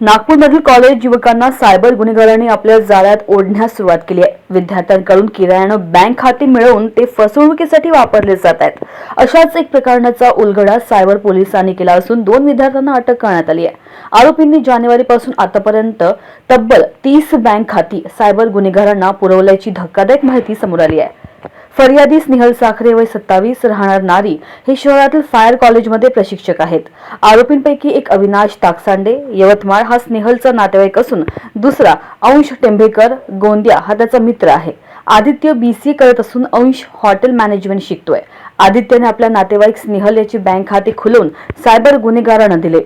नागपूरमधील कॉलेज युवकांना सायबर गुन्हेगारांनी आपल्या जाळ्यात ओढण्यास सुरुवात केली आहे. विद्यार्थ्यांकडून किरायानं बँक खाते मिळवून ते फसवणुकीसाठी वापरले जात आहेत. अशाच एक प्रकरणाचा उलगडा सायबर पोलिसांनी केला असून दोन विद्यार्थ्यांना अटक करण्यात आली आहे. आरोपींनी जानेवारीपासून आतापर्यंत तब्बल तीस बँक खाती सायबर गुन्हेगारांना पुरवल्याची धक्कादायक माहिती समोर आली आहे. फर्यादी स्नेहल साखरे वय सत्तावीस राहणार नारी हे शहरातील फायर कॉलेजमध्ये प्रशिक्षक आहेत. आरोपींपैकी एक अविनाश ताकसांडे यवतमाळ हा स्नेहलचा नातेवाईक असून दुसरा अंश टेंभेकर गोंदिया हा त्याचा मित्र आहे. आदित्य बी सी करत असून अंश हॉटेल मॅनेजमेंट शिकतोय. आदित्यने आपल्या नातेवाईक स्नेहल याची बँक खाते खुलवून सायबर गुन्हेगारांना दिले.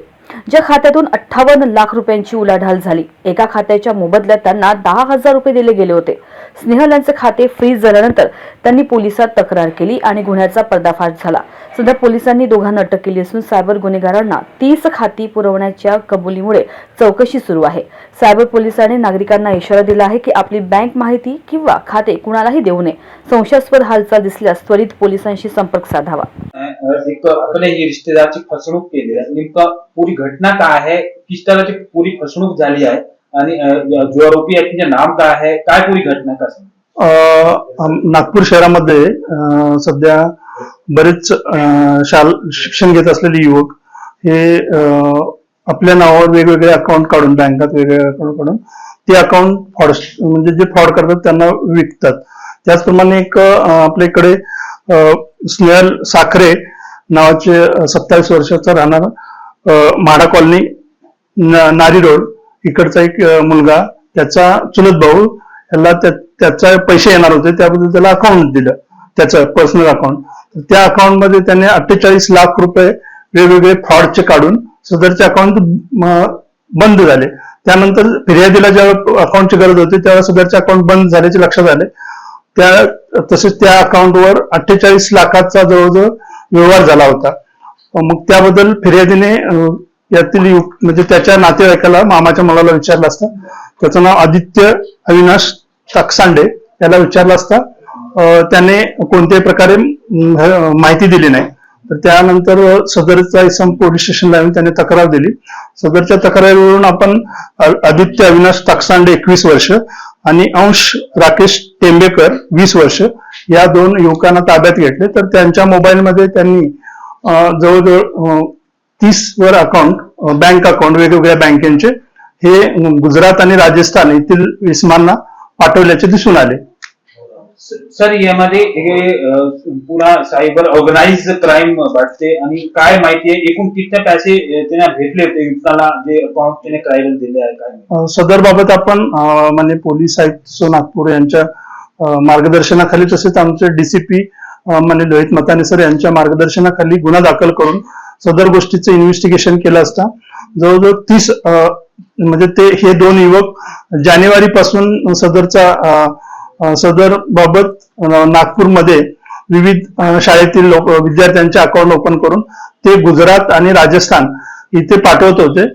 ज्या खात्यातून अठ्ठावन्न लाख रुपयांची उलाढाल झाली. एका खात्याच्या मोबदल्यात त्यांना दहा हजार रुपये दिले गेले होते. स्नेहल यांचे खाते फ्रीज झाल्यानंतर त्यांनी पोलिसात तक्रार केली आणि गुन्ह्याचा पर्दाफाश झाला. सध्या पोलिसांनी दोघांना अटक केली असून सायबर गुन्हेगारांना तीस खाती पुरवण्याच्या कबुलीमुळे चौकशी सुरू आहे. सायबर पोलिसांनी नागरिकांना इशारा दिला आहे की आपली बँक माहिती किंवा खाते कुणालाही देऊ नये. संशयास्पद हालचाल दिसल्यास त्वरित पोलिसांशी संपर्क साधावा. एक अपने ही रिश्तेदारची फसवणूक केली आहे. नेमकं पुरी घटना काय आहे? किस पुरी फसवणूक झाली आहे. आणि जो आरोपी आहे त्यांचे नाम काय आहे? काय पुरी घटना काय नागपूर शहरामध्ये सध्या बरेच शाल शिक्षण घेत असलेले युवक हे आपल्या नावावर वेगवेगळे अकाउंट काढून बँकात वेगवेगळे अकाउंट काढून ते अकाउंट फ्रॉड म्हणजे जे फ्रॉड करतात त्यांना विकतात. त्याचप्रमाणे एक आपल्या इकडे अ, स्नेहल साखरे नावाचे सत्तावीस वर्षाचा राहणारा माडा म्हाडा कॉलनी नारी रोड इकडचा एक मुलगा त्याचा चुलत भाऊ ह्याला त्याचा पैसे येणार होते त्याबद्दल त्याला अकाउंट दिलं त्याचं पर्सनल अकाउंट त्या अकाउंटमध्ये त्याने अठ्ठेचाळीस लाख रुपये वेगवेगळे फ्रॉडचे काढून सदरचे अकाउंट बंद झाले. त्यानंतर फिर्यादीला जेव्हा अकाउंटची गरज होती तेव्हा सदरचे अकाउंट बंद झाल्याचे लक्षात आले. त्या तसेच त्या अकाउंटवर अठ्ठेचाळीस लाखाचा जवळजवळ व्यवहार झाला होता. मग त्याबद्दल फिर्यादीने यातील म्हणजे त्याच्या नातेवाईकाला मामाच्या मुलाला विचारलं असता. त्याचं नाव आदित्य अविनाश टाकसांडे त्याला विचारलं असता. अं, त्याने कोणत्याही प्रकारे माहिती दिली नाही. तर त्यानंतर सदरचा इसम पोलीस स्टेशनला येऊन त्याने तक्रार दिली. सदरच्या तक्रारीवरून आपण आदित्य अविनाश टाकसांडे एकवीस वर्ष आणि अंश राकेश टेंबेकर वीस वर्ष या दोन युवकांना ताब्यात घेतले. तर त्यांच्या मोबाईलमध्ये त्यांनी जवळजवळ तीस वर अकाउंट बँक अकाउंट वेगवेगळ्या बँकेचे हे गुजरात आणि राजस्थान येथील विस्मांना पाठवल्याचे दिसून आले. सर यामध्ये हे पुन्हा सायबर ऑर्गनाइज क्राईम वाटते आणि काय माहिती आहे एकूण किती पैसे त्यांना भेटले होते युवकाला जे अकाउंट त्याने क्राईम दिले आहे काय सदर बाबत आपण म्हणजे पोलीस आयुक्त नागपूर यांच्या मार्गदर्शनाखाली तसेच आमचे डीसीपी म्हणजे लोहित मताने सर यांच्या मार्गदर्शनाखाली गुन्हा दाखल करून सदर गोष्टीचं इन्व्हेस्टिगेशन केलं असता. जवळजवळ तीस म्हणजे ते हे दोन युवक जानेवारी पासून सदरचा सदर बाबत नागपूरमध्ये विविध शाळेतील लोक विद्यार्थ्यांचे अकाउंट ओपन करून ते गुजरात आणि राजस्थान इथे पाठवत होते.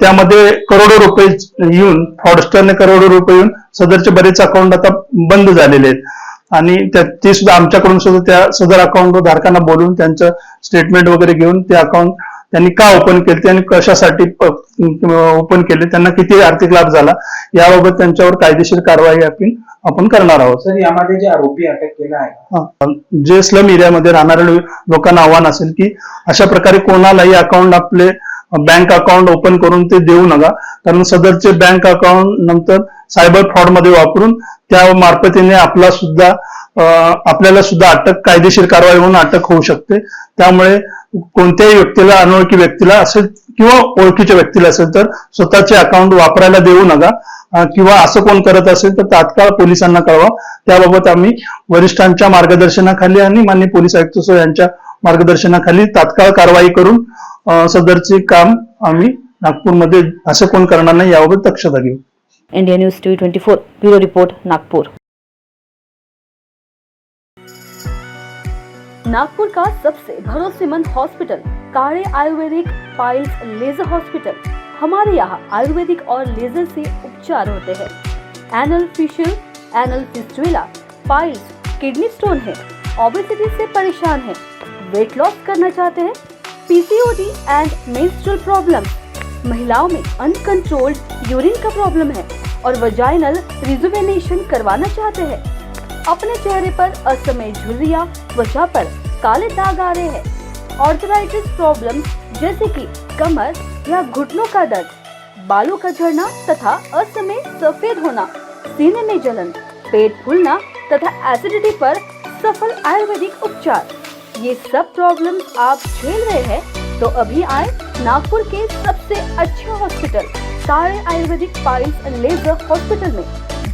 त्यामध्ये करोडो रुपये येऊन फ्रॉडस्टरने करोडो रुपये येऊन सदरचे बरेच अकाउंट आता बंद झालेले आहेत. आणि ते सुद्धा आमच्याकडून सुद्धा त्या सदर अकाउंट धारकांना बोलून त्यांचं स्टेटमेंट वगैरे घेऊन ते अकाउंट त्यांनी का ओपन केले ते आणि कशासाठी ओपन केले त्यांना किती आर्थिक लाभ झाला याबाबत त्यांच्यावर कायदेशीर कारवाई आपण आपण करणार आहोत. सर यामध्ये जे आरोपी अटक केला आहे. जे स्लम एरियामध्ये राहणाऱ्या लोकांना आव्हान असेल की अशा प्रकारे कोणालाही अकाउंट आपले बँक अकाउंट ओपन करून ते देऊ नका. कारण सदरचे बँक अकाउंट नंतर सायबर फ्रॉडमध्ये वापरून त्या मार्फतीने आपला सुद्धा आपल्याला सुद्धा अटक कायदेशीर कारवाई होऊन अटक होऊ शकते. त्यामुळे कोणत्याही व्यक्तीला अनोळखी व्यक्तीला असेल किंवा ओळखीच्या व्यक्तीला असेल तर स्वतःचे अकाउंट वापरायला देऊ नका. किंवा असं कोण करत असेल तर तात्काळ पोलिसांना कळवा. त्याबाबत आम्ही वरिष्ठांच्या मार्गदर्शनाखाली आणि माननीय पोलीस आयुक्त सह यांच्या मार्गदर्शनाखाली तात्काळ कारवाई करून सदरचे काम आम्ही नागपूरमध्ये असं कोण करणार नाही याबाबत दक्षता घेऊ. India news TV twenty four bureau report Nagpur. Nagpur का सबसे भरोसेमंद हॉस्पिटल काले आयुर्वेदिक पाइल्स लेजर हॉस्पिटल हमारे यहाँ आयुर्वेदिक और लेजर से उपचार होते हैं। Anal fissure anal fistula piles kidney stone है। ओबेसिटी से परेशान है। वेट लॉस करना चाहते हैं। पीसीओडी एंड मेंस्ट्रुअल प्रॉब्लम महिलाओं में अनकंट्रोल्ड यूरिन का प्रॉब्लम है और वजाइनल रिजुवेनेशन करवाना चाहते हैं। अपने चेहरे पर असमय झुर्रिया, त्वचा पर काले दाग आ रहे हैं। ऑर्थराइटिस प्रॉब्लम जैसे कि कमर या घुटनों का दर्द, बालों का झड़ना तथा असमय सफ़ेद होना, सीने में जलन, पेट फूलना तथा एसिडिटी पर सफल आयुर्वेदिक उपचार। ये सब प्रॉब्लम आप झेल रहे हैं तो अभी आए नागपुर के सबसे अच्छे हॉस्पिटल सारे Ayurvedic piles and laser hospital में,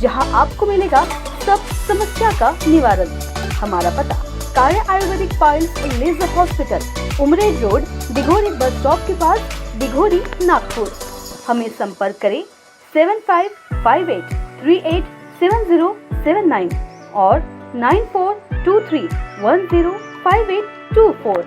जहाँ आपको मिलेगा सब समस्या का निवारण। हमारा पता। कार्य Ayurvedic and laser hospital Umred road, Dighori bus stop के पास, दिघोरी, नागपुर। हमें संपर्क करें seven five five eight three eight seven zero seven nine और nine four two three one zero five eight two four